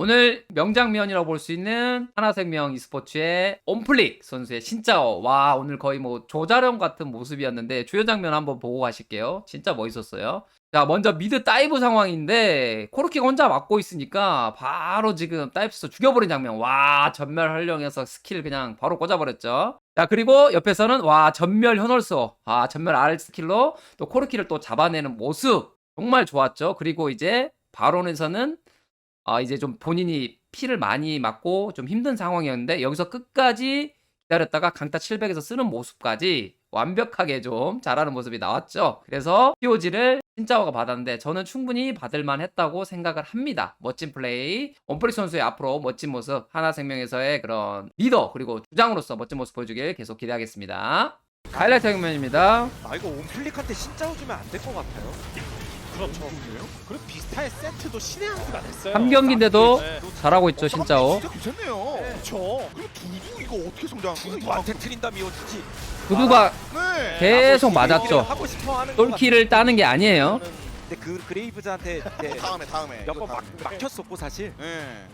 오늘 명장면이라고 볼 수 있는 하나생명 e스포츠의 온플릭 선수의 신짜오. 와, 오늘 거의 뭐 조자령 같은 모습이었는데 주요 장면 한번 보고 가실게요. 진짜 멋있었어요. 자, 먼저 미드 다이브 상황인데 코르키가 혼자 막고 있으니까 바로 지금 다이브스 죽여버린 장면. 와, 전멸 활용해서 스킬 그냥 바로 꽂아버렸죠. 자, 그리고 옆에서는 와, 전멸 현월소. 아, 전멸 R 스킬로 또 코르키를 또 잡아내는 모습. 정말 좋았죠. 그리고 이제 바론에서는 아, 이제 좀 본인이 피를 많이 맞고 좀 힘든 상황이었는데 여기서 끝까지 기다렸다가 강타 700에서 쓰는 모습까지 완벽하게 좀 잘하는 모습이 나왔죠. 그래서 POG를 신짜오가 받았는데 저는 충분히 받을만 했다고 생각을 합니다. 멋진 플레이, 원프릭 선수의 앞으로 멋진 모습, 하나생명에서의 그런 리더 그리고 주장으로서 멋진 모습 보여주길 계속 기대하겠습니다. 하이라이트 장면입니다. 아 이거 온플릭한테 진짜 주면 안 될 것 같아요. 그렇죠. 그리고 비슷하게 세트도 신의 한 수가 됐어요. 한 경기인데도 네. 잘하고 있죠, 신짜오. 진짜 괜찮네요. 그렇죠. 그리고 두두 이거 어떻게 거야? 누구한테 트린다 미오지. 구두가 네. 계속 맞았죠. 하고 싶어 하는 것 똘키를 따는 게 아니에요. 근데 그 그레이브즈한테 어, 다음에 다음에. 몇 이거 번 다음에. 막혔었고 사실. 네.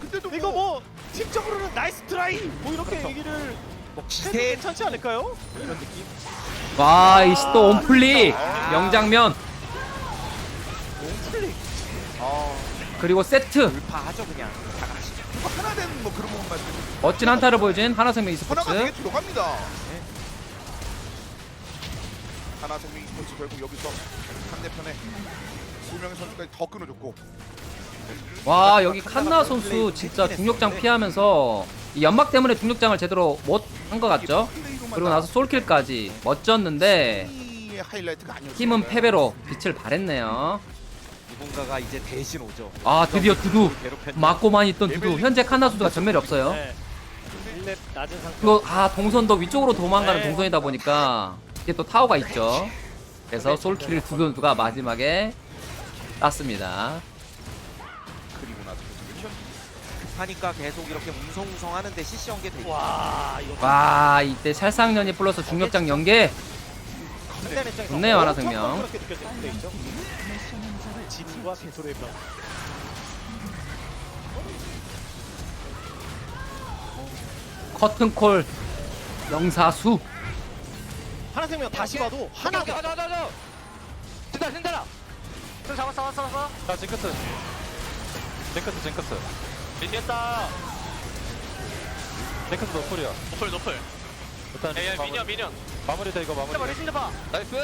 근데도 이거 뭐 팀적으로는 나이스 트라이 뭐 이렇게 그렇죠. 얘기를 뭐 해도 기세 괜찮지 않을까요? 이런 느낌. 와, 이시 또 온플릭 명장면. 아, 그리고 세트 돌파하죠 그냥. 다 같이. 그거 하나 되는 뭐 그런 것만 멋진 한타를 보여준 하나생명 하나가 되게 들어갑니다. 네. 하나 생명 스포츠 결국 여기서 상대편에 두 명의 선수까지 더 끊어줬고 와 여기 칸나 선수 진짜 중력장 피하면서 이 연막 때문에 중력장을 제대로 못 한 것 같죠 그리고 나서 솔킬까지 멋졌는데 의 하이라이트가 아니었어요. 팀은 패배로 빛을 발했네요 누군가가 이제 대신 오죠. 아 드디어 두두. 맞고만 있던 두두 현재 칸나 선수가 전멸이 없어요 네. 1렙 낮은 상태. 그리고 아 동선도 위쪽으로 도망가는 네. 동선이다 보니까 이게 또 타워가 있죠 그래서 솔킬을 두 선수가 마지막에 땄습니다 그리고 나서 계속 급하니까 계속 이렇게 웅성웅성 하는데 CC 연계 되고. 와 이거. 와 이때 찰상년이 플러스 중력장 연계 좋네요, 엄청 하나생명. 그렇게 느껴지는 플레이죠. 지진과 배소의 벽. 커튼콜 영사수. 하나 생명 다시 봐도 하나가 가자 가자 가자 진다 진다. 좀 잡았어 잡았어 잡았어. 자 징크스. 징크스 징크스. 미쳤다. 징크스 노플이야. 노플 노플. 일단 에이 마무리, 미니언 미니언. 마무리 돼 이거 마무리 머리 진짜 봐. 나이스!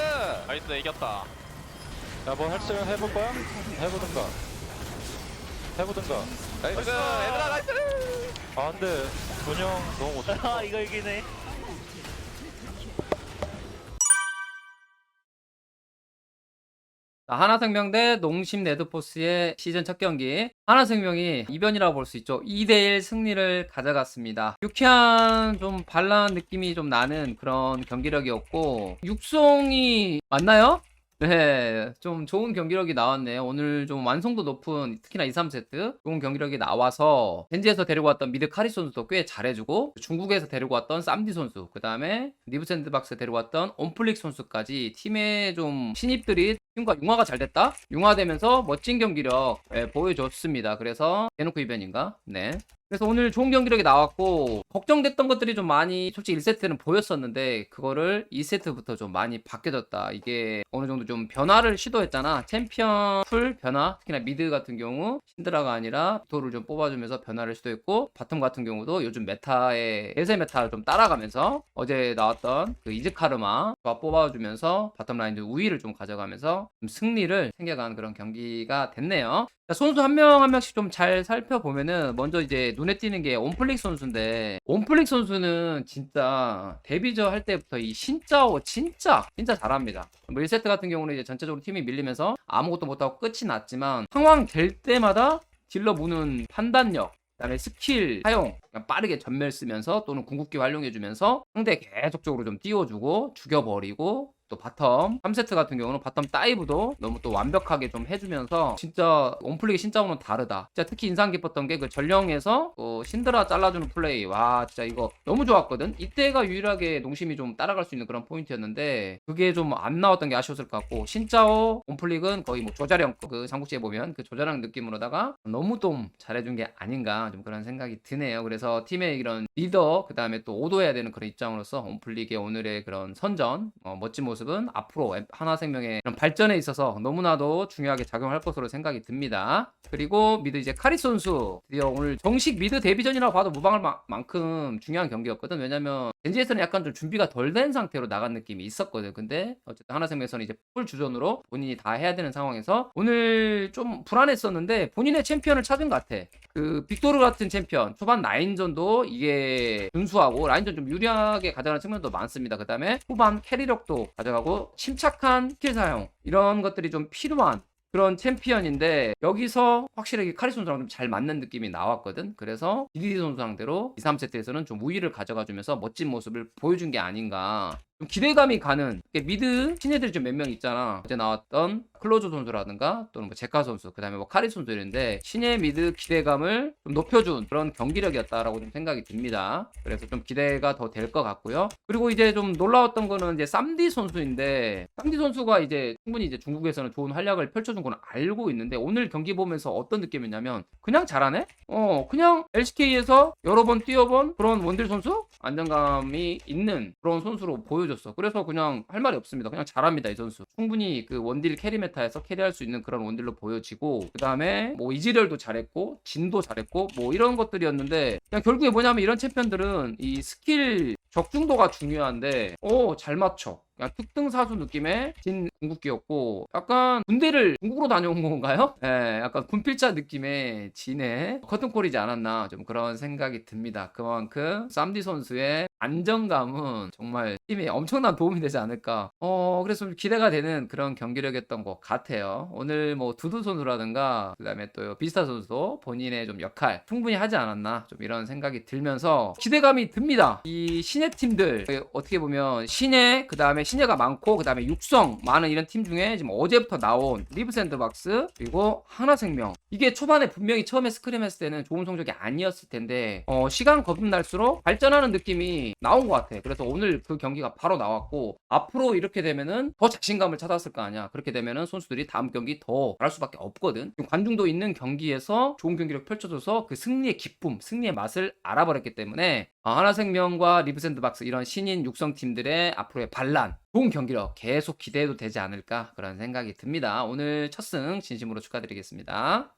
나이스 이겼다 야뭐 할수 해볼 거야? 해보든가 해보든가 나이스 얘들아 나이스 아 근데 분영 너무 못해 아 이거 이기네. 자, 하나생명 대 농심 레드포스의 시즌 첫 경기. 하나생명이 이변이라고 볼 수 있죠. 2대1 승리를 가져갔습니다. 유쾌한 좀 발랄한 느낌이 좀 나는 그런 경기력이었고, 육송이 맞나요? 네, 좀 좋은 경기력이 나왔네요. 오늘 좀 완성도 높은 특히나 2, 3세트 좋은 경기력이 나와서 젠지에서 데리고 왔던 미드 카리 선수도 꽤 잘해주고 중국에서 데리고 왔던 쌈디 선수 그 다음에 리브 샌드박스 데리고 왔던 온플릭 선수까지 팀의 좀 신입들이 팀과 융화가 잘 됐다? 융화되면서 멋진 경기력 예, 보여줬습니다. 그래서 대놓고 이변인가? 네. 그래서 오늘 좋은 경기력이 나왔고 걱정됐던 것들이 좀 많이 솔직히 1세트는 보였었는데 그거를 2세트부터 좀 많이 바뀌어졌다. 이게 어느 정도 좀 변화를 시도했잖아. 챔피언 풀 변화 특히나 미드 같은 경우 신드라가 아니라 도를 좀 뽑아주면서 변화를 시도했고 바텀 같은 경우도 요즘 메타의 대세 메타를 좀 따라가면서 어제 나왔던 그 이즈카르마 가 뽑아주면서 바텀 라인 우위를 좀 가져가면서 좀 승리를 챙겨간 그런 경기가 됐네요. 자, 선수 한 명 한 명씩 좀 잘 살펴보면은 먼저 이제 눈에 띄는 게 온플릭 선수인데 온플릭 선수는 진짜 데뷔저 할 때부터 이 신짜오 진짜 진짜 잘합니다. 뭐 1세트 같은 경우는 이제 전체적으로 팀이 밀리면서 아무것도 못하고 끝이 났지만 상황 될 때마다 딜러 무는 판단력 그다음에 스킬 사용 빠르게 전멸 쓰면서 또는 궁극기 활용해주면서 상대 계속적으로 좀 띄워주고 죽여버리고 또 바텀 3세트 같은 경우는 바텀 다이브도 너무 또 완벽하게 좀 해주면서 진짜 온플릭의 신짜오는 다르다. 진짜 특히 인상 깊었던 게 그 전령에서 그 신드라 잘라주는 플레이 와 진짜 이거 너무 좋았거든. 이때가 유일하게 농심이 좀 따라갈 수 있는 그런 포인트였는데 그게 좀 안 나왔던 게 아쉬웠을 것 같고 신짜오 온플릭은 거의 뭐 조자령 그 삼국지에 보면 그 조자령 느낌으로다가 너무 좀 잘해준 게 아닌가 좀 그런 생각이 드네요. 그래서 팀의 이런 리더 그 다음에 또 오도해야 되는 그런 입장으로서 온플릭의 오늘의 그런 선전 어, 멋진 모습 은 앞으로 하나생명의 발전에 있어서 너무나도 중요하게 작용할 것으로 생각이 듭니다. 그리고 미드 이제 카리 선수 드디어 오늘 정식 미드 데뷔전이라고 봐도 무방할 마- 만큼 중요한 경기였거든. 왜냐면 젠지에서는 약간 좀 준비가 덜 된 상태로 나간 느낌이 있었거든. 근데 어쨌든 하나생명에서는 이제 풀 주전으로 본인이 다 해야 되는 상황에서 오늘 좀 불안했었는데 본인의 챔피언을 찾은 것 같아. 그 빅토르 같은 챔피언 초반 라인전도 이게 준수하고 라인전 좀 유리하게 가져가는 측면도 많습니다. 그 다음에 후반 캐리력도 가져가고 침착한 스킬 사용 이런 것들이 좀 필요한 그런 챔피언인데 여기서 확실하게 카리 선수랑 좀 잘 맞는 느낌이 나왔거든. 그래서 디디디 선수 상대로 2, 3세트에서는 좀 우위를 가져가 주면서 멋진 모습을 보여준 게 아닌가. 좀 기대감이 가는 미드 신예들이 좀 몇 명 있잖아. 어제 나왔던 클로즈 선수라든가 또는 뭐 제카 선수, 그 다음에 뭐 카리 선수 이런데 신예 미드 기대감을 좀 높여준 그런 경기력이었다라고 좀 생각이 듭니다. 그래서 좀 기대가 더 될 것 같고요. 그리고 이제 좀 놀라웠던 거는 이제 쌈디 선수인데 쌈디 선수가 이제 충분히 이제 중국에서는 좋은 활약을 펼쳐준 건 알고 있는데 오늘 경기 보면서 어떤 느낌이었냐면 그냥 잘하네? 어 그냥 LCK에서 여러 번 뛰어본 그런 원딜 선수? 안정감이 있는 그런 선수로 보여 줬어. 그래서 그냥 할 말이 없습니다. 그냥 잘합니다, 이 선수. 충분히 그 원딜 캐리 메타에서 캐리할 수 있는 그런 원딜로 보여지고, 그 다음에 뭐 이지렬도 잘했고, 진도 잘했고, 뭐 이런 것들이었는데, 그냥 결국에 뭐냐면 이런 챔피언들은 이 스킬 적중도가 중요한데, 오, 잘 맞춰. 그냥 특등 사수 느낌의 진 궁극기였고 약간 군대를 중국으로 다녀온 건가요? 예, 약간 군필자 느낌의 진의 커튼콜이지 않았나 좀 그런 생각이 듭니다. 그만큼 쌈디 선수의 안정감은 정말 팀에 엄청난 도움이 되지 않을까. 어, 그래서 좀 기대가 되는 그런 경기력이었던 것 같아요. 오늘 뭐 두두 선수라든가 그다음에 또 비스타 선수도 본인의 좀 역할 충분히 하지 않았나 좀 이런 생각이 들면서 기대감이 듭니다. 이 신예 팀들 어떻게 보면 신예 그다음에 신예가 많고 그다음에 육성 많은 이런 팀 중에 지금 어제부터 나온 리브 샌드박스 그리고 하나생명 이게 초반에 분명히 처음에 스크림 했을 때는 좋은 성적이 아니었을 텐데 어, 시간 거듭 날수록 발전하는 느낌이 나온 것 같아. 그래서 오늘 그 경기가 바로 나왔고 앞으로 이렇게 되면은 더 자신감을 찾았을 거 아니야. 그렇게 되면은 선수들이 다음 경기 더 잘할 수밖에 없거든. 관중도 있는 경기에서 좋은 경기력 펼쳐줘서 그 승리의 기쁨, 승리의 맛을 알아버렸기 때문에 어, 하나생명과 리브샌드박스 이런 신인 육성 팀들의 앞으로의 반란, 좋은 경기력 계속 기대해도 되지 않을까 그런 생각이 듭니다. 오늘 첫 승 진심으로 축하드리겠습니다.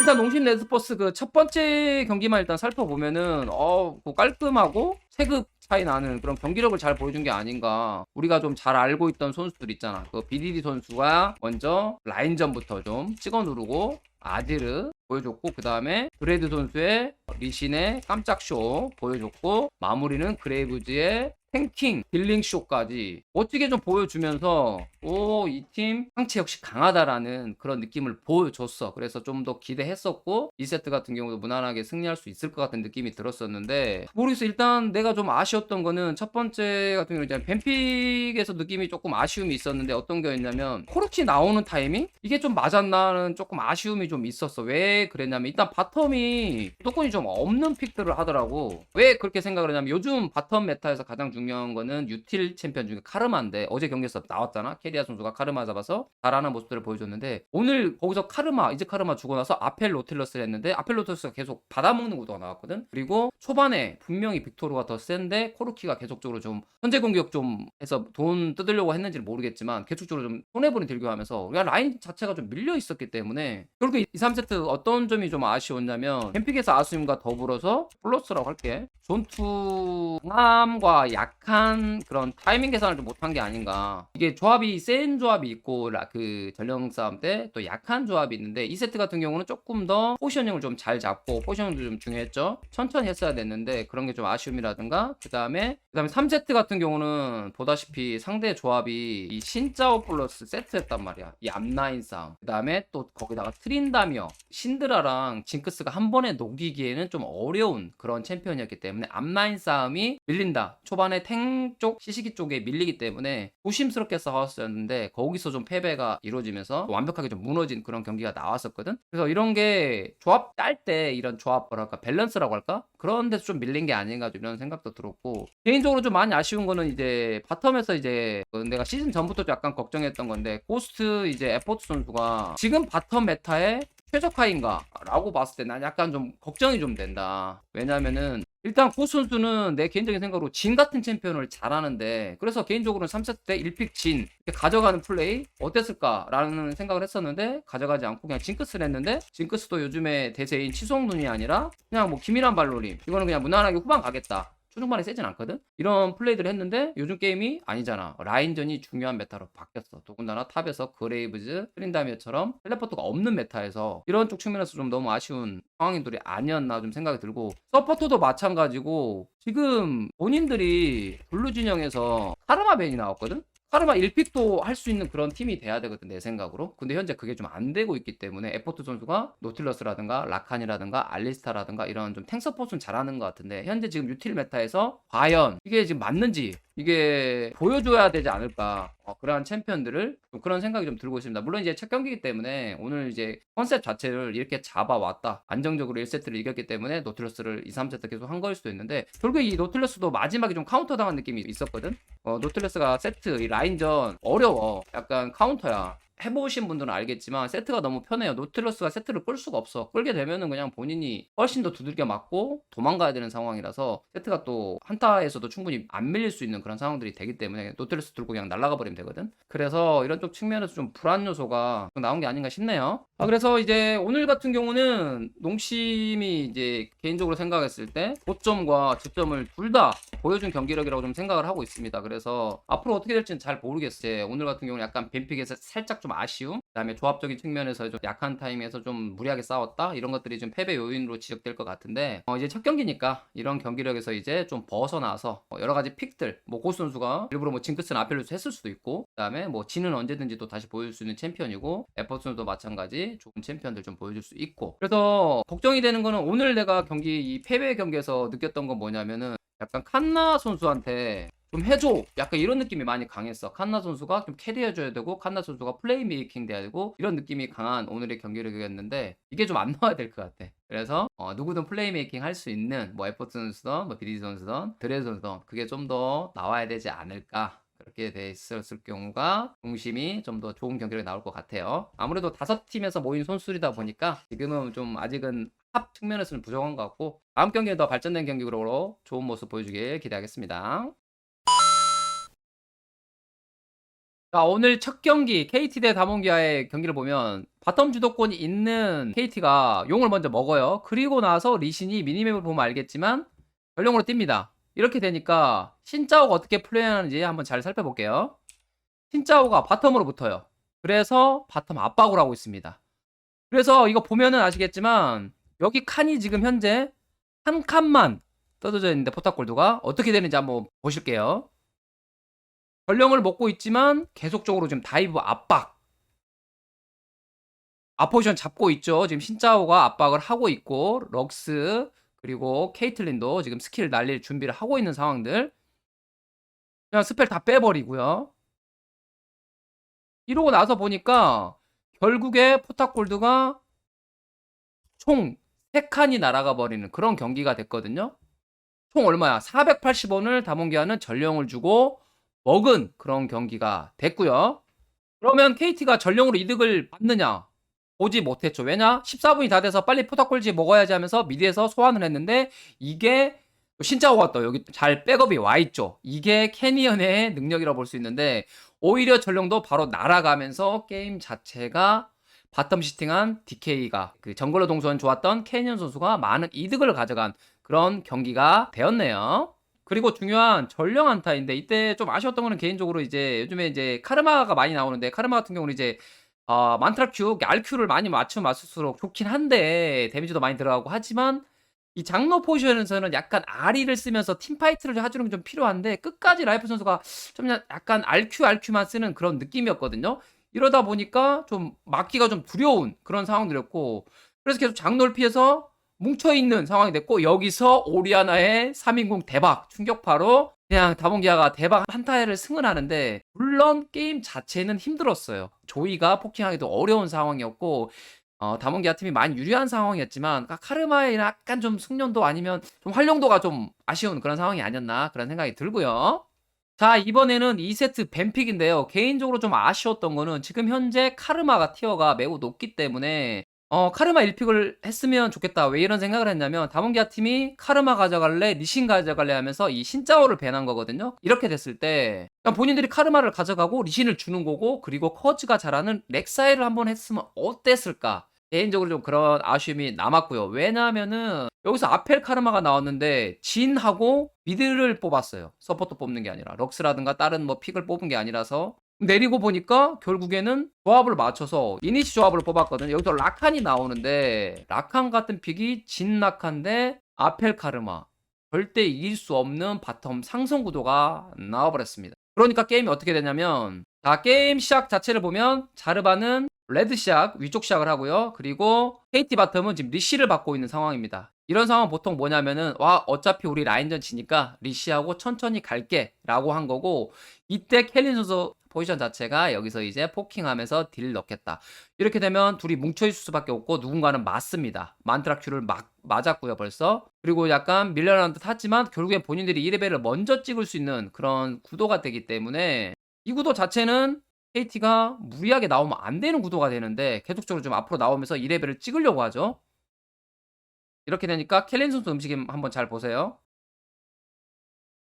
일단 농심 레드포스 그 첫 번째 경기만 일단 살펴보면은 어뭐 깔끔하고 세급 차이 나는 그런 경기력을 잘 보여준 게 아닌가. 우리가 좀 잘 알고 있던 선수들 있잖아. 그 BDD 선수가 먼저 라인전부터 좀 찍어 누르고 아지르 보여줬고 그 다음에 브레드 선수의 리신의 깜짝 쇼 보여줬고 마무리는 그레이브즈의 탱킹 딜링 쇼까지 멋지게 좀 보여주면서 오 이 팀 상체 역시 강하다라는 그런 느낌을 보여줬어. 그래서 좀 더 기대했었고 2세트 같은 경우도 무난하게 승리할 수 있을 것 같은 느낌이 들었었는데 모르겠어. 일단 내가 좀 아쉬웠던 거는 첫 번째 같은 경우 이제 벤픽에서 느낌이 조금 아쉬움이 있었는데 어떤 거였냐면 코르치 나오는 타이밍 이게 좀 맞았나는 조금 아쉬움이 좀 있었어. 왜 그랬냐면 일단 바텀이 조건이 좀 없는 픽들을 하더라고. 왜 그렇게 생각을 하냐면 요즘 바텀 메타에서 가장 중요한 거는 유틸 챔피언 중에 카르마인데 어제 경기에서 나왔잖아. 캐리아 선수가 카르마 잡아서 잘하는 모습들을 보여줬는데 오늘 거기서 카르마 이제 카르마 주고 나서 아펠 로틸러스를 했는데 아펠 로틸러스가 계속 받아먹는 구도가 나왔거든. 그리고 초반에 분명히 빅토르가 더 센데 코르키가 계속적으로 좀 현재 공격 좀 해서 돈 뜯으려고 했는지는 모르겠지만 계속적으로 좀 손해보는 딜교하면서 우리가 라인 자체가 좀 밀려 있었기 때문에 결국 2, 3세트 어떤 점이 좀 아쉬웠냐면 캠픽에서 아쉬움과 더불어서 플러스라고 할게 전투 강함과 약한 그런 타이밍 계산을 좀 못한 게 아닌가. 이게 조합이 센 조합이 있고 라- 그 전령 싸움 때 또 약한 조합이 있는데 2세트 같은 경우는 조금 더 포지셔닝을 좀 잘 잡고 포지셔닝도 좀 중요했죠. 천천히 했어야 됐는데 그런 게 좀 아쉬움이라든가 그 다음에 그 다음에 3세트 같은 경우는 보다시피 상대 조합이 이 신짜오 플러스 세트였단 말이야. 이 앞라인 싸움. 그 다음에 또 거기다가 트린다며 신드라랑 징크스가 한 번에 녹이기에는 좀 어려운 그런 챔피언이었기 때문에 앞라인 싸움이 밀린다. 초반에 초반에 탱 쪽, 시시기 쪽에 밀리기 때문에 조심스럽게 싸웠었는데 거기서 좀 패배가 이루어지면서 완벽하게 좀 무너진 그런 경기가 나왔었거든. 그래서 이런 게 조합 짤 때 이런 조합 뭐랄까 밸런스라고 할까? 그런 데서 좀 밀린 게 아닌가 좀 이런 생각도 들었고 개인적으로 좀 많이 아쉬운 거는 이제 바텀에서 이제 어, 내가 시즌 전부터 약간 걱정했던 건데 고스트 이제 에포트 선수가 지금 바텀 메타에 최적화인가? 라고 봤을 때 난 약간 좀 걱정이 좀 된다. 왜냐면은 일단 고 선수는 내 개인적인 생각으로 진 같은 챔피언을 잘하는데 그래서 개인적으로는 3세트 때 1픽 진 가져가는 플레이 어땠을까라는 생각을 했었는데 가져가지 않고 그냥 징크스를 했는데 징크스도 요즘에 대세인 치송 눈이 아니라 그냥 뭐 기민한 발로림 이거는 그냥 무난하게 후반 가겠다. 초중반에 세진 않거든? 이런 플레이들을 했는데 요즘 게임이 아니잖아. 라인전이 중요한 메타로 바뀌었어. 더군다나 탑에서 그레이브즈, 트린다미어처럼 텔레포트가 없는 메타에서 이런 쪽 측면에서 좀 너무 아쉬운 상황들이 아니었나 좀 생각이 들고 서포터도 마찬가지고 지금 본인들이 블루 진영에서 카르마 벤이 나왔거든? 카르마 1픽도 할 수 있는 그런 팀이 돼야 되거든 내 생각으로. 근데 현재 그게 좀 안 되고 있기 때문에 에포트 선수가 노틸러스라든가 라칸이라든가 알리스타라든가 이런 좀 탱서포트는 잘하는 것 같은데 현재 지금 유틸 메타에서 과연 이게 지금 맞는지 이게 보여줘야 되지 않을까 어, 그러한 챔피언들을 좀 그런 생각이 좀 들고 있습니다. 물론 이제 첫 경기이기 때문에 오늘 이제 컨셉 자체를 이렇게 잡아왔다 안정적으로 1세트를 이겼기 때문에 노틸러스를 2, 3세트 계속 한 거일 수도 있는데 결국에 이 노틸러스도 마지막에 좀 카운터 당한 느낌이 있었거든? 어, 노틸러스가 세트 이 라인전 어려워. 약간 카운터야 해보신 분들은 알겠지만 세트가 너무 편해요. 노틸러스가 세트를 끌 수가 없어. 끌게 되면은 그냥 본인이 훨씬 더 두들겨 맞고 도망가야 되는 상황이라서 세트가 또 한타에서도 충분히 안 밀릴 수 있는 그런 상황들이 되기 때문에 노틸러스 들고 그냥 날아가 버리면 되거든. 그래서 이런 쪽 측면에서 좀 불안 요소가 좀 나온 게 아닌가 싶네요. 아, 그래서 이제 오늘 같은 경우는 농심이 이제 개인적으로 생각했을 때 고점과 저점을 둘 다 보여준 경기력이라고 좀 생각을 하고 있습니다. 그래서 앞으로 어떻게 될지는 잘 모르겠어요. 오늘 같은 경우는 약간 뱀픽에서 살짝 좀 아쉬움, 그다음에 조합적인 측면에서 좀 약한 타임에서 좀 무리하게 싸웠다? 이런 것들이 좀 패배 요인으로 지적될 것 같은데 어, 이제 첫 경기니까 이런 경기력에서 이제 좀 벗어나서 어, 여러 가지 픽들, 뭐 고스 선수가 일부러 뭐 징크스는 아펠루스 했을 수도 있고, 그다음에 뭐 지는 언제든지 또 다시 보여줄 수 있는 챔피언이고 에퍼 선수도 마찬가지 좋은 챔피언들 좀 보여줄 수 있고. 그래서 걱정이 되는 거는 오늘 내가 경기 이 패배 경기에서 느꼈던 건 뭐냐면은 약간 칸나 선수한테 좀 해줘 약간 이런 느낌이 많이 강했어 칸나 선수가 좀 캐리해줘야 되고 칸나 선수가 플레이 메이킹 돼야 되고 이런 느낌이 강한 오늘의 경기력이었는데 이게 좀 안 나와야 될 것 같아 그래서 어, 누구든 플레이 메이킹 할 수 있는 뭐 에포트 선수든 뭐 비디 선수든 드레 선수든 그게 좀 더 나와야 되지 않을까 그렇게 돼 있었을 경우가 중심이 좀 더 좋은 경기력이 나올 것 같아요. 아무래도 다섯 팀에서 모인 선수이다 보니까 지금은 좀 아직은 합 측면에서는 부족한 것 같고 다음 경기는 더 발전된 경기로 좋은 모습 보여주길 기대하겠습니다. 자, 오늘 첫 경기 KT 대 다몬기아의 경기를 보면 바텀 주도권이 있는 KT가 용을 먼저 먹어요. 그리고 나서 리신이 미니맵을 보면 알겠지만 전령으로 뜁니다. 이렇게 되니까 신짜오가 어떻게 플레이하는지 한번 잘 살펴볼게요. 신짜오가 바텀으로 붙어요. 그래서 바텀 압박을 하고 있습니다. 그래서 이거 보면은 아시겠지만 여기 칸이 지금 현재 한 칸만 떠들어져 있는데 포탑골드가 어떻게 되는지 한번 보실게요. 전령을 먹고 있지만 계속적으로 지금 다이브 압박 아포지션 잡고 있죠. 지금 신짜오가 압박을 하고 있고 럭스 그리고 케이틀린도 지금 스킬 날릴 준비를 하고 있는 상황들. 그냥 스펠 다 빼버리고요. 이러고 나서 보니까 결국에 포탑골드가 총 3칸이 날아가 버리는 그런 경기가 됐거든요. 총 얼마야? 480원을 다몬기아는 전령을 주고 먹은 그런 경기가 됐고요. 그러면 KT가 전령으로 이득을 받느냐? 보지 못했죠. 왜냐? 14분이 다 돼서 빨리 포탑골지 먹어야지 하면서 미드에서 소환을 했는데 이게 신짜오가 또 여기 잘 백업이 와 있죠. 이게 캐니언의 능력이라고 볼 수 있는데 오히려 전령도 바로 날아가면서 게임 자체가 바텀 시팅한 DK가 그 정글러 동선 좋았던 캐니언 선수가 많은 이득을 가져간 그런 경기가 되었네요. 그리고 중요한 전령 한타인데 이때 좀 아쉬웠던 거는 개인적으로 이제 요즘에 이제 카르마가 많이 나오는데 카르마 같은 경우는 이제 어, 만트라 큐, RQ를 많이 맞추면 맞출수록 좋긴 한데 데미지도 많이 들어가고 하지만 이 장로 포지션에서는 약간 아리를 쓰면서 팀파이트를 해주는 게 좀 필요한데 끝까지 라이프 선수가 좀 약간 RQ, RQ만 쓰는 그런 느낌이었거든요. 이러다 보니까 좀 막기가 좀 두려운 그런 상황들이었고 그래서 계속 장로를 피해서 뭉쳐있는 상황이 됐고 여기서 오리아나의 3인공 대박 충격파로 그냥 다본기아가 대박 한타를 승을 하는데 물론 게임 자체는 힘들었어요. 조이가 포킹하기도 어려운 상황이었고 어, 다몬기아 팀이 많이 유리한 상황이었지만 카르마의 약간 좀 숙련도 아니면 좀 활용도가 좀 아쉬운 그런 상황이 아니었나 그런 생각이 들고요. 자 이번에는 2세트 뱀픽인데요. 개인적으로 좀 아쉬웠던 거는 지금 현재 카르마가 티어가 매우 높기 때문에 어, 카르마 1픽을 했으면 좋겠다. 왜 이런 생각을 했냐면 다몬기아 팀이 카르마 가져갈래, 리신 가져갈래 하면서 이 신짜오를 배난 거거든요. 이렇게 됐을 때 그냥 본인들이 카르마를 가져가고 리신을 주는 거고 그리고 커즈가 잘하는 렉사이를 한번 했으면 어땠을까? 개인적으로 좀 그런 아쉬움이 남았고요. 왜냐하면은 여기서 아펠 카르마가 나왔는데 진하고 미드를 뽑았어요. 서포터 뽑는 게 아니라 럭스라든가 다른 뭐 픽을 뽑은 게 아니라서 내리고 보니까 결국에는 조합을 맞춰서 이니시 조합을 뽑았거든요. 여기서 라칸이 나오는데 라칸 같은 픽이 진 라칸데 아펠 카르마 절대 이길 수 없는 바텀 상승 구도가 나와버렸습니다. 그러니까 게임이 어떻게 되냐면 자 게임 시작 자체를 보면 자르바는 레드 시작 위쪽 시작을 하고요. 그리고 KT 바텀은 지금 리시를 받고 있는 상황입니다. 이런 상황 보통 뭐냐면은 와 어차피 우리 라인전 지니까 리시하고 천천히 갈게 라고 한 거고 이때 켈린 선수 포지션 자체가 여기서 이제 포킹하면서 딜 넣겠다. 이렇게 되면 둘이 뭉쳐 있을 수밖에 없고 누군가는 맞습니다. 만트라 큐를 막 맞았고요 벌써. 그리고 약간 밀려나는 듯 하지만 결국엔 본인들이 1레벨을 먼저 찍을 수 있는 그런 구도가 되기 때문에 이 구도 자체는 KT가 무리하게 나오면 안 되는 구도가 되는데 계속적으로 좀 앞으로 나오면서 2레벨을 찍으려고 하죠. 이렇게 되니까 켈린 선수 음식임 한번 잘 보세요.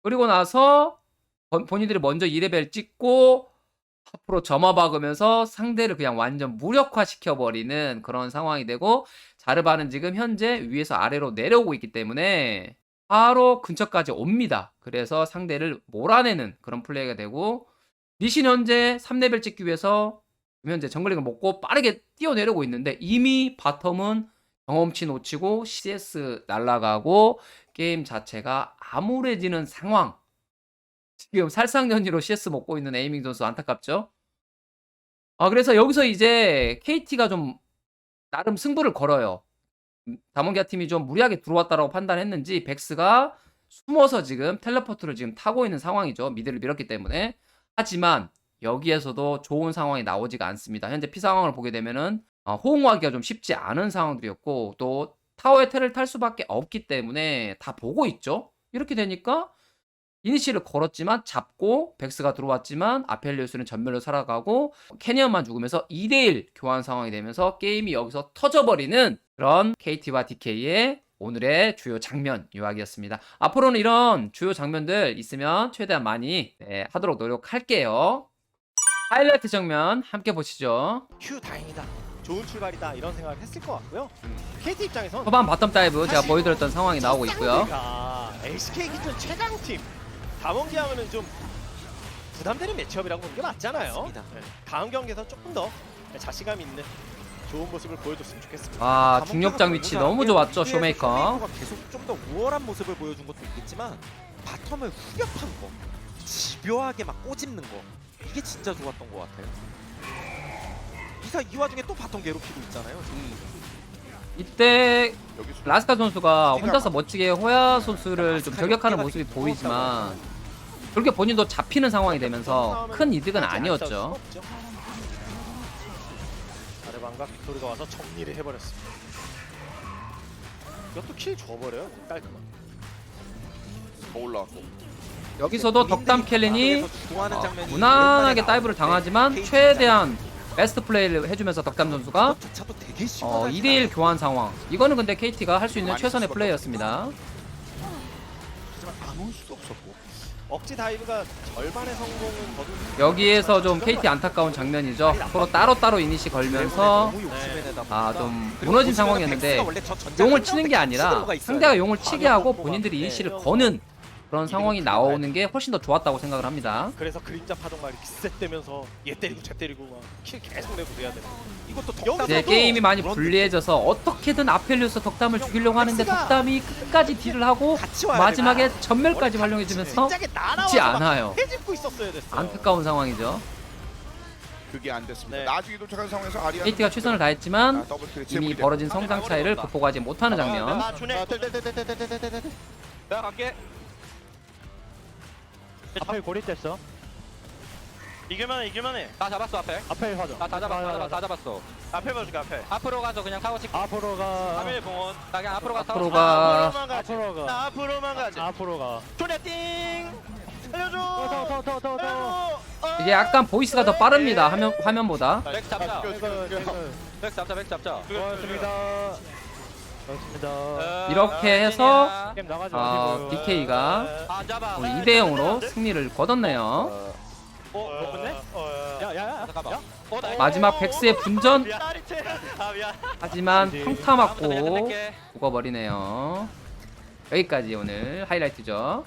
그리고 나서 본- 본인들이 먼저 2레벨 찍고 앞으로 점화 박으면서 상대를 그냥 완전 무력화 시켜버리는 그런 상황이 되고 자르바는 지금 현재 위에서 아래로 내려오고 있기 때문에 바로 근처까지 옵니다. 그래서 상대를 몰아내는 그런 플레이가 되고 리신 현재 3레벨 찍기 위해서 현재 정글링을 먹고 빠르게 뛰어내려고 있는데 이미 바텀은 경험치 놓치고 CS 날라가고 게임 자체가 암울해지는 상황. 지금 살상연이로 CS 먹고 있는 에이밍 선수 안타깝죠? 아, 그래서 여기서 이제 KT가 좀 나름 승부를 걸어요. 음, 다몬기아 팀이 좀 무리하게 들어왔다라고 판단했는지 백스가 숨어서 지금 텔레포트를 지금 타고 있는 상황이죠. 미드를 밀었기 때문에. 하지만 여기에서도 좋은 상황이 나오지가 않습니다. 현재 피 상황을 보게 되면은 어, 호응하기가 좀 쉽지 않은 상황들이었고 또 타워의 텔을 탈 수밖에 없기 때문에 다 보고 있죠. 이렇게 되니까 이니시를 걸었지만 잡고 백스가 들어왔지만 아펠리우스는 전멸로 살아가고 캐니언만 죽으면서 2대1 교환 상황이 되면서 게임이 여기서 터져버리는 그런 KT와 DK의 오늘의 주요 장면 요약이었습니다. 앞으로는 이런 주요 장면들 있으면 최대한 많이 네, 하도록 노력할게요. 하이라이트 장면 함께 보시죠. 휴 다행이다. 좋은 출발이다 이런 생각을 했을 것 같고요. KT 입장에선 초반 바텀 다이브 제가 보여드렸던 상황이 나오고 있고요. LCK 기존 최강팀 담원기 하면은 좀 부담되는 매치업이라고 보는 게 맞잖아요. 맞습니다. 네. 다음 경기에서 조금 더 자신감 있는 좋은 모습을 보여줬으면 좋겠습니다. 아 중력장 위치 너무 좋았죠 쇼메이커. 계속 좀 더 우월한 모습을 보여준 것도 있겠지만 바텀을 후벼판 거, 집요하게 막 꼬집는 거 이게 진짜 좋았던 것 같아요. 이사 이 와중에 또 바텀 괴롭히고 있잖아요. 지금. 이때 라스카 선수가 혼자서 멋지게 호야 선수를 좀 저격하는 모습이 보이지만 그렇게 본인도 잡히는 상황이 되면서 큰 이득은 아니었죠. 아르반과 빅토르가 와서 정리를 해버렸습니다. 이것도 킬 줘버려요. 깔끔하게. 더 올라왔고 여기서도 덕담 켈린이 주도하는 어, 무난하게 다이브를 나오는데 당하지만 최대한 베스트 플레이를 해주면서 덕담 선수가 어, 시원하지 2대1 교환 상황 이거는 근데 KT가 할 수 있는 최선의 쓸 플레이였습니다 하지만 안 올 수도 없었고 억지 다이브가 절반의 성공은 거둔. 여기에서 좀 KT 안타까운 장면이죠 서로 따로따로 이니시 걸면서 내다 아좀 무너진 상황이었는데 용을 치는 게 아니라. 상대가 용을 치게 하고 뭐가- 본인들이 네, 이니시를 거는 그런 상황이 나오는 게 훨씬 더 좋았다고 생각을 합니다 그래서 그림자 파동 막 이렇게 셋대면서 얘 때리고 쟤 때리고 막킬 계속 내고 그래야 되는. 이것도 덕담 이제 또 게임이 많이 불리해져서 어떻게든 아펠리우스 덕담을 죽이려고 하는데 덕담이 끝까지 딜을 하고 마지막에? 전멸까지 활용해주면서 죽지 않아요 해집고 있었어야 됐어요. 안타까운 상황이죠 그게 안 됐습니다. 네. 나중에 도착한 상황에서 아리아 KT가 최선을 다했지만 이미 벌어진 성장 차이를 극복하지 못하는 장면 아. 내가 갈게 앞에 고립됐어. 이길만해 이길만해 나 잡았어 앞에 앞에 화정. 나다 잡았어 다 잡았어 다 잡았어 앞에 봐줄게 앞에 앞으로 가서 그냥 타워 찍고 앞으로 가. 3일 봉원 나 그냥 앞으로 가서 앞으로 타워 가. 앞으로만 가지 앞으로 가. 나 앞으로만 가지 앞으로 가. 조냐 띵 살려줘 더더더더 더. 살려줘 어. 이게 약간 보이스가 더 빠릅니다. 화면 화면보다. 맥 잡자. 맥 잡자 맥 잡자 고맙습니다. 고맙습니다. 어, 이렇게 어, 해서. 게임 나가지 어, 마시고요. DK가 안 잡아 오늘 2대 0으로 승리를 거뒀네요. 어? 못 끝내? 야야 야. 잠깐만 어, 나 마지막 백스의 분전 미안 아 미안 하지만 이제 평타 다음부터 내가 맞고 끝낼게. 죽어버리네요. 여기까지 오늘 하이라이트죠.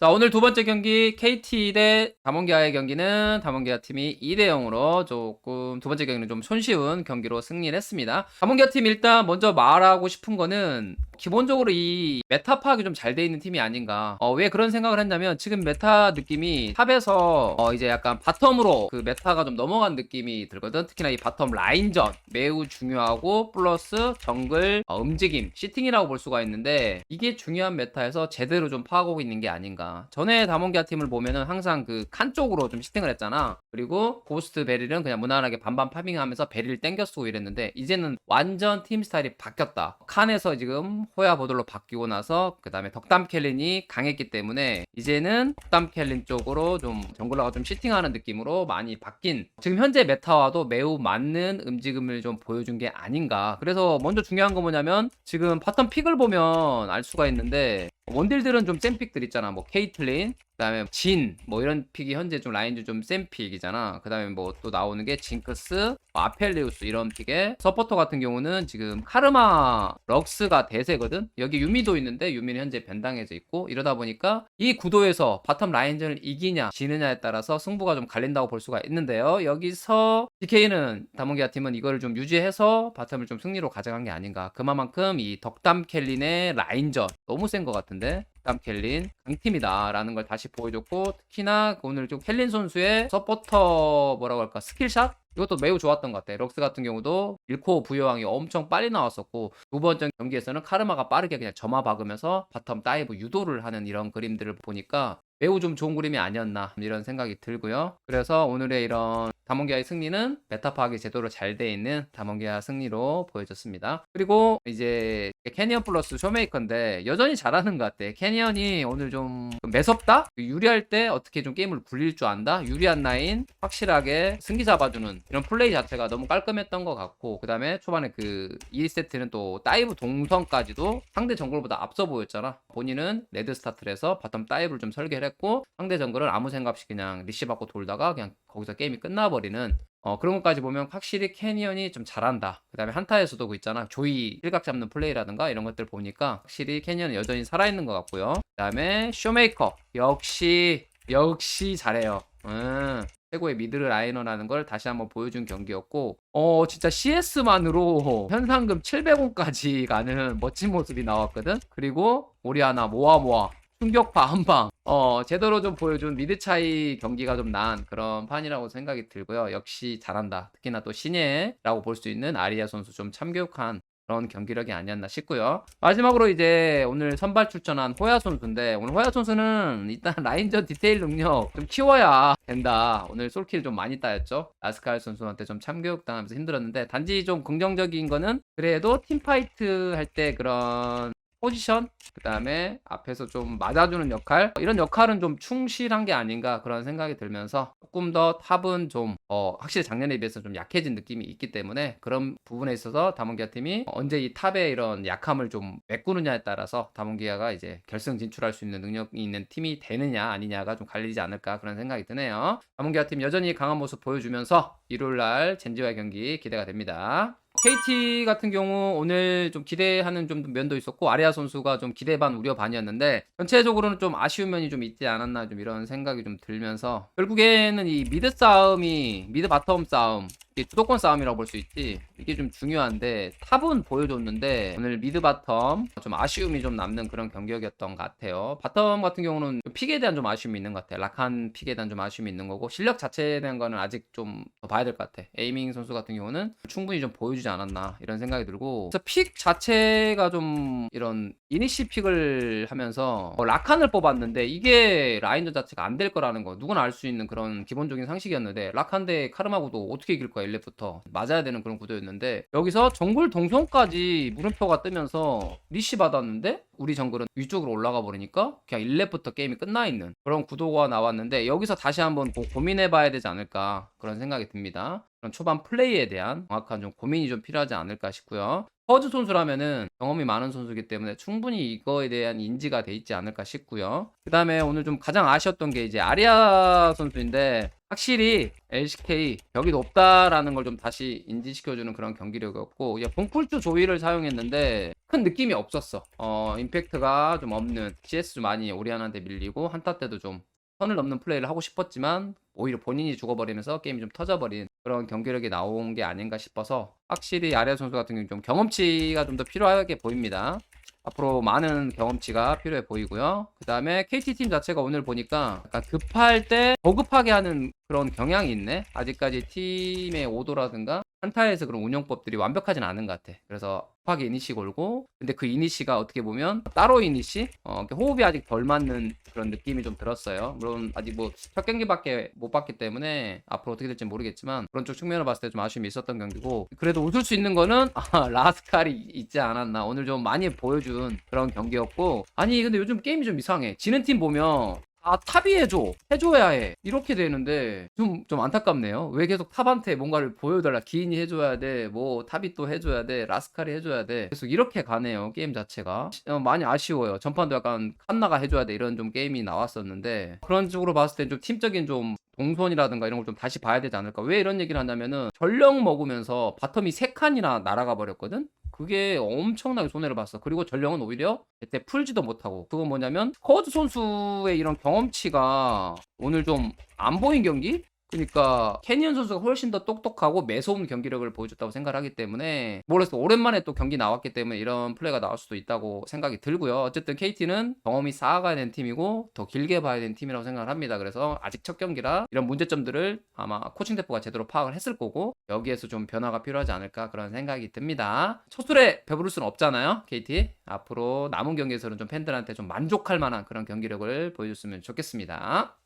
자 오늘 두 번째 경기 KT 대 담원기아의 경기는 담원기아 팀이 2대 0으로 조금 두 번째 경기는 좀 손쉬운 경기로 승리를 했습니다. 담원기아 팀 일단 먼저 말하고 싶은 거는 기본적으로 이 메타 파악이 좀 잘 돼 있는 팀이 아닌가. 어, 왜 그런 생각을 했냐면 지금 메타 느낌이 탑에서 어, 이제 약간 바텀으로 그 메타가 좀 넘어간 느낌이 들거든. 특히나 이 바텀 라인전 매우 중요하고 플러스 정글 어, 움직임 시팅이라고 볼 수가 있는데 이게 중요한 메타에서 제대로 좀 파악하고 있는 게 아닌가. 전에 다몬기아 팀을 보면은 항상 그 칸 쪽으로 좀 시팅을 했잖아. 그리고 고스트 베릴은 그냥 무난하게 반반 파밍하면서 베릴 땡겨 쓰고 이랬는데 이제는 완전 팀 스타일이 바뀌었다. 칸에서 지금 호야 보돌로 바뀌고 나서 그 다음에 덕담 켈린이 강했기 때문에 이제는 덕담 켈린 쪽으로 좀 정글러가 좀 시팅하는 느낌으로 많이 바뀐 지금 현재 메타와도 매우 맞는 움직임을 좀 보여준 게 아닌가. 그래서 먼저 중요한 거 뭐냐면 지금 바텀 픽을 보면 알 수가 있는데 원딜들은 좀 센 픽들 있잖아. 뭐 케이틀린, 그다음에 진, 뭐 이런 픽이 현재 좀 라인즈 좀 센 픽이잖아. 그다음에 뭐 또 나오는 게 징크스, 뭐 아펠리우스 이런 픽에 서포터 같은 경우는 지금 카르마 럭스가 대세거든. 여기 유미도 있는데 유미는 현재 변당해져 있고 이러다 보니까 이 구도에서 바텀 라인전을 이기냐 지느냐에 따라서 승부가 좀 갈린다고 볼 수가 있는데요. 여기서 DK는 다mon기아 팀은 이거를 좀 유지해서 바텀을 좀 승리로 가져간 게 아닌가. 그만큼 이 덕담 켈린의 라인전 너무 센 것 같은데. 덕담 켈린 강팀이다라는 걸 다시 보여줬고 특히나 오늘 좀 켈린 선수의 서포터 뭐라고 할까 스킬샷 이것도 매우 좋았던 것 같아. 럭스 같은 경우도 1코 부여왕이 엄청 빨리 나왔었고 두 번째 경기에서는 카르마가 빠르게 그냥 점화 박으면서 바텀 다이브 유도를 하는 이런 그림들을 보니까 매우 좀 좋은 그림이 아니었나 이런 생각이 들고요. 그래서 오늘의 이런 다몬기아의 승리는 메타 파악이 제대로 잘 돼 있는 다몬기아 승리로 보여졌습니다. 그리고 이제 캐니언 플러스 쇼메이커인데 여전히 잘하는 것 같아. 캐니언이 오늘 좀 매섭다? 유리할 때 어떻게 좀 게임을 굴릴 줄 안다? 유리한 라인 확실하게 승기 잡아주는 이런 플레이 자체가 너무 깔끔했던 것 같고 그 다음에 초반에 그 2세트는 또 다이브 동선까지도 상대 정글보다 앞서 보였잖아. 본인은 레드 스타트를 해서 바텀 다이브를 좀 설계를 했고 상대 정글은 아무 생각 없이 그냥 리시 받고 돌다가 그냥 거기서 게임이 끝나버리는 어, 그런 것까지 보면 확실히 캐니언이 좀 잘한다. 그 다음에 한타에서도 그 있잖아. 조이 일각 잡는 플레이라든가 이런 것들 보니까 확실히 캐니언은 여전히 살아있는 것 같고요. 그 다음에 쇼메이커. 역시, 역시 잘해요. 음. 최고의 미드 라이너라는 걸 다시 한번 보여준 경기였고, 어, 진짜 CS만으로 현상금 700원까지 가는 멋진 모습이 나왔거든? 그리고 오리아나 모아 모아. 충격파 한방. 어 제대로 좀 보여준 미드 차이 경기가 좀 난 그런 판이라고 생각이 들고요. 역시 잘한다. 특히나 또 신예라고 볼 수 있는 아리아 선수 좀 참교육한 그런 경기력이 아니었나 싶고요. 마지막으로 이제 오늘 선발 출전한 호야 선수인데 오늘 호야 선수는 일단 라인전 디테일 능력 좀 키워야 된다. 오늘 솔킬 좀 많이 따였죠. 아스칼 선수한테 좀 참교육 당하면서 힘들었는데 단지 좀 긍정적인 거는 그래도 팀파이트 할 때 그런 포지션 그 다음에 앞에서 좀 맞아주는 역할 이런 역할은 좀 충실한 게 아닌가 그런 생각이 들면서 조금 더 탑은 좀 어, 확실히 작년에 비해서 좀 약해진 느낌이 있기 때문에 그런 부분에 있어서 다몬기아 팀이 언제 이 탑의 이런 약함을 좀 메꾸느냐에 따라서 다몬기아가 이제 결승 진출할 수 있는 능력이 있는 팀이 되느냐 아니냐가 좀 갈리지 않을까 그런 생각이 드네요. 다몬기아 팀 여전히 강한 모습 보여주면서 일요일 날 젠지와의 경기 기대가 됩니다 KT 같은 경우 오늘 좀 기대하는 좀 면도 있었고 아리아 선수가 좀 기대 반 우려 반이었는데 전체적으로는 좀 아쉬운 면이 좀 있지 않았나 좀 이런 생각이 좀 들면서 결국에는 이 미드 싸움이 미드 바텀 싸움 주도권 싸움이라고 볼 수 있지. 이게 좀 중요한데 탑은 보여줬는데 오늘 미드 바텀 좀 아쉬움이 좀 남는 그런 경기였던 것 같아요. 바텀 같은 경우는 픽에 대한 좀 아쉬움이 있는 것 같아요. 락한 픽에 대한 좀 아쉬움이 있는 거고 실력 자체에 대한 거는 아직 좀더 봐야 될 것 같아. 에이밍 선수 같은 경우는 충분히 좀 보여주지 않았나 이런 생각이 들고 그래서 픽 자체가 좀 이런 이니시 픽을 하면서 어, 라칸을 뽑았는데 이게 라인전 자체가 안 될 거라는 거 누구나 알 수 있는 그런 기본적인 상식이었는데 대 카르마고도 어떻게 이길 거야 1렙부터 맞아야 되는 그런 구도였는데 여기서 정글 동선까지 물음표가 뜨면서 리시 받았는데 우리 정글은 위쪽으로 올라가 버리니까 그냥 1렙부터 게임이 끝나 있는 그런 구도가 나왔는데 여기서 다시 한번 고- 고민해 봐야 되지 않을까 그런 생각이 듭니다. 그런 초반 플레이에 대한 정확한 좀 고민이 좀 필요하지 않을까 싶고요 퍼즈 선수라면은 경험이 많은 선수이기 때문에 충분히 이거에 대한 인지가 돼 있지 않을까 싶고요. 그 다음에 오늘 좀 가장 아쉬웠던 게 이제 아리아 선수인데 확실히 LCK 벽이 높다라는 걸 좀 다시 인지시켜주는 그런 경기력이었고 봉풀주 조이를 사용했는데 큰 느낌이 없었어. 어 임팩트가 좀 없는 CS 많이 오리안한테 밀리고 한타 때도 좀 선을 넘는 플레이를 하고 싶었지만 오히려 본인이 죽어버리면서 게임이 좀 터져버린 그런 경기력이 나온 게 아닌가 싶어서 확실히 아리아 선수 같은 경우는 좀 경험치가 좀 더 필요하게 보입니다. 앞으로 많은 경험치가 필요해 보이고요. 그 다음에 KT팀 자체가 오늘 보니까 급할 때더 급하게 하는 그런 경향이 있네. 아직까지 팀의 오도라든가 한타에서 그런 운영법들이 완벽하진 않은 것 같아. 그래서 급하게 이니시 걸고 근데 그 이니시가 어떻게 보면 따로 이니시 어, 호흡이 아직 덜 맞는 그런 느낌이 좀 들었어요. 물론 아직 뭐 첫 경기밖에 못 봤기 때문에 앞으로 어떻게 될지 모르겠지만 그런 쪽 측면을 봤을 때 좀 아쉬움이 있었던 경기고 그래도 웃을 수 있는 거는 아, 라스칼이 있지 않았나 오늘 좀 많이 보여준 그런 경기였고 아니 근데 요즘 게임이 좀 이상해 지는 팀 보면 아 탑이 해줘. 해줘야 해. 이렇게 되는데 좀 좀 안타깝네요. 왜 계속 탑한테 뭔가를 보여달라. 기인이 해줘야 돼 뭐 탑이 또 해줘야 돼. 라스칼이 해줘야 돼. 계속 이렇게 가네요 게임 자체가. 어, 많이 아쉬워요. 전판도 약간 칸나가 해줘야 돼. 이런 좀 게임이 나왔었는데 그런 쪽으로 봤을 때 좀 팀적인 좀 동선이라든가 이런 걸 좀 다시 봐야 되지 않을까. 왜 이런 얘기를 하냐면은 전력 먹으면서 바텀이 세 칸이나 날아가 버렸거든 그게 엄청나게 손해를 봤어. 그리고 전령은 오히려 그때 풀지도 못하고. 그건 뭐냐면 커즈 선수의 이런 경험치가 오늘 좀 안 보인 경기? 그러니까 캐니언 선수가 훨씬 더 똑똑하고 매서운 경기력을 보여줬다고 생각하기 때문에 모르겠어 오랜만에 또 경기 나왔기 때문에 이런 플레이가 나올 수도 있다고 생각이 들고요. 어쨌든 KT는 경험이 쌓아가야 되는 팀이고 더 길게 봐야 되는 팀이라고 생각을 합니다. 그래서 아직 첫 경기라 이런 문제점들을 아마 코칭 대표가 제대로 파악을 했을 거고 여기에서 좀 변화가 필요하지 않을까 그런 생각이 듭니다. 첫 술에 배부를 수는 없잖아요 KT 앞으로 남은 경기에서는 좀 팬들한테 좀 만족할 만한 그런 경기력을 보여줬으면 좋겠습니다